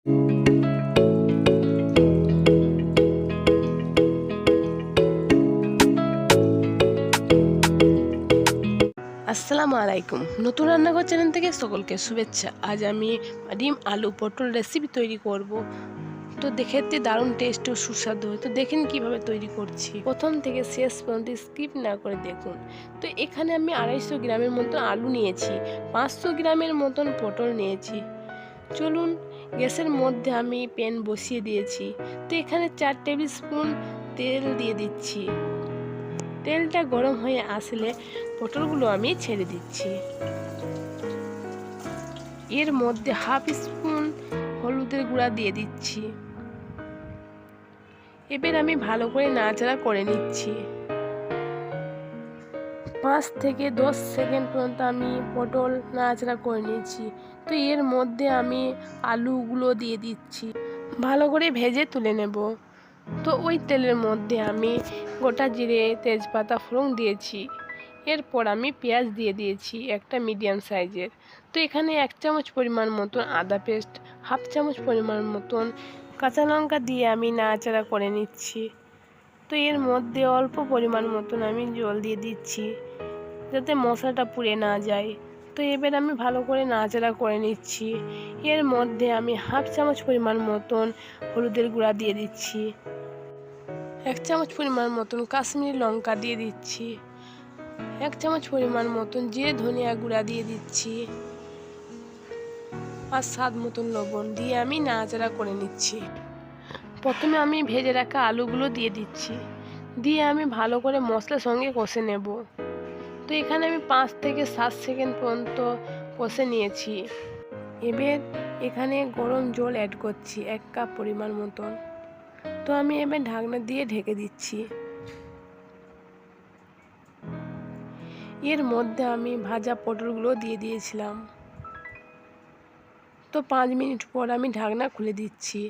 আসসালামু আলাইকুম। নতুন রান্নাঘর চ্যানেল থেকে সকলকে শুভেচ্ছা। আজ আমি ডিম, আলু, পটল রেসিপি তৈরি করব। তো দেখতে দারুণ টেস্ট ও সুস্বাদু। হয় তো দেখেন কীভাবে তৈরি করছি। প্রথম থেকে শেষ পর্যন্ত স্কিপ না করে দেখুন। তো এখানে আমি আড়াইশো গ্রামের মতন আলু নিয়েছি। পাঁচশো গ্রামের মতন পটল নিয়েছি। চলুন গ্যাসের মধ্যে আমি প্যান বসিয়ে দিয়েছি। তো এখানে চার টেবিল স্পুন তেল দিয়ে দিচ্ছি। তেলটা গরম হয়ে আসলে পটলগুলো আমি ছেড়ে দিচ্ছি। এর মধ্যে হাফ স্পুন হলুদের গুঁড়া দিয়ে দিচ্ছি। এবার আমি ভালো করে নাড়াচাড়া করে নিচ্ছি। পাঁচ থেকে দশ সেকেন্ড পর্যন্ত আমি পটল নাড়াচাড়া করে নিয়েছি। তো এর মধ্যে আমি আলুগুলো দিয়ে দিচ্ছি। ভালো করে ভেজে তুলে নেব। তো ওই তেলের মধ্যে আমি গোটা জিরে, তেজপাতা, ফোড়ন দিয়েছি। এরপর আমি পেঁয়াজ দিয়ে দিয়েছি একটা মিডিয়াম সাইজের। তো এখানে এক চামচ পরিমাণ মতন আদা পেস্ট, হাফ চামচ পরিমাণ মতন কাঁচা লঙ্কা দিয়ে আমি নাড়াচাড়া করে নিচ্ছি। তো এর মধ্যে অল্প পরিমাণ মতন আমি জল দিয়ে দিচ্ছি, যাতে মশলাটা পুড়ে না যায়। তো এবার আমি ভালো করে নাড়াচাড়া করে নিচ্ছি। এর মধ্যে আমি হাফ চামচ পরিমাণ মতন হলুদের গুঁড়া দিয়ে দিচ্ছি। এক চামচ পরিমাণ মতন কাশ্মীরি লঙ্কা দিয়ে দিচ্ছি। এক চামচ পরিমাণ মতন জিরে ধনিয়া গুঁড়া দিয়ে দিচ্ছি। আর স্বাদ মতন লবণ দিয়ে আমি নাড়াচাড়া করে নিচ্ছি। প্রথমে আমি ভেজে রাখা আলুগুলো দিয়ে দিচ্ছি। দিয়ে আমি ভালো করে মশলার সঙ্গে কষে নেব। তো এখানে আমি পাঁচ থেকে সাত সেকেন্ড পর্যন্ত কষে নিয়েছি। এবার এখানে গরম জল অ্যাড করছি এক কাপ পরিমাণ মতন। তো আমি এবার ঢাকনা দিয়ে ঢেকে দিচ্ছি। এর মধ্যে আমি ভাজা পটলগুলো দিয়ে দিয়েছিলাম। তো পাঁচ মিনিট পর আমি ঢাকনা খুলে দিচ্ছি।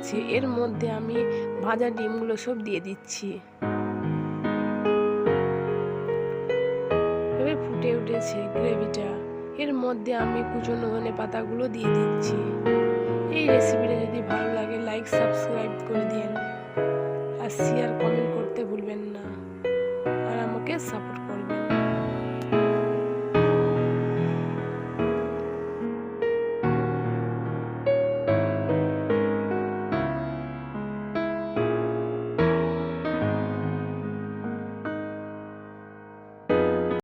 লাগছে। এর মধ্যে আমি ভাজা ডিমগুলো সব দিয়ে দিচ্ছি। এবার ফুটে উঠেছে গ্রেভিটা। এর মধ্যে আমি কুচনো ধনে পাতাগুলো দিয়ে দিচ্ছি। এই রেসিপিটা যদি ভালো লাগে লাইক সাবস্ক্রাইব করে দিন আর শেয়ার কমেন্ট করতে ভুলবেন না। আর আমাকে সাপোর্ট